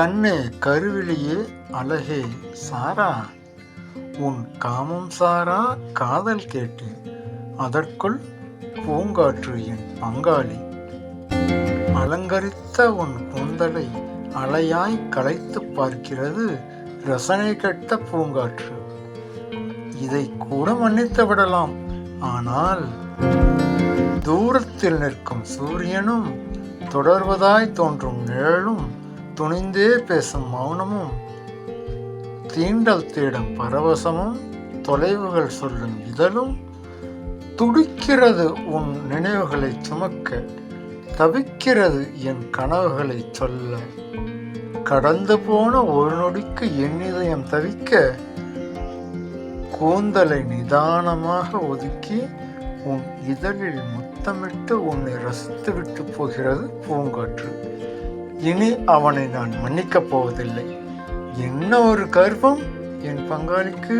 கண்ணு கருவிழியே அழகே சாரா. உன் காமம் சாரா காதல் கேட்டு. அதற்குள் பூங்காற்று என் பங்காளி. அலங்கரித்த உன் கூந்தலை அலையாய் களைத்து பார்க்கிறது ரசனை கெட்ட பூங்காற்று. இதை கூட மன்னித்து விடலாம். ஆனால் தூரத்தில் நிற்கும் சூரியனும் தொடர்வதாய் தோன்றும் நிழலும் துணிந்தே பேசும் மௌனமும் தீண்டல் தேடும் பரவசமும் தொலைவுகள் சொல்லும் இதழும் துடிக்கிறது உன் நினைவுகளை சுமக்க தவிக்கிறது என் கனவுகளை சொல்ல. கடந்து போன ஒரு நொடிக்கு என் இதயம் தவிக்க கூந்தலை நிதானமாக ஒதுக்கி உன் இதழில் முத்தமிட்டு உன்னை ரசித்து விட்டு போகிறது பூங்காற்று. இனி அவனை நான் மன்னிக்கப் போவதில்லை. என்ன ஒரு கர்வம் என் பங்காளிக்கு?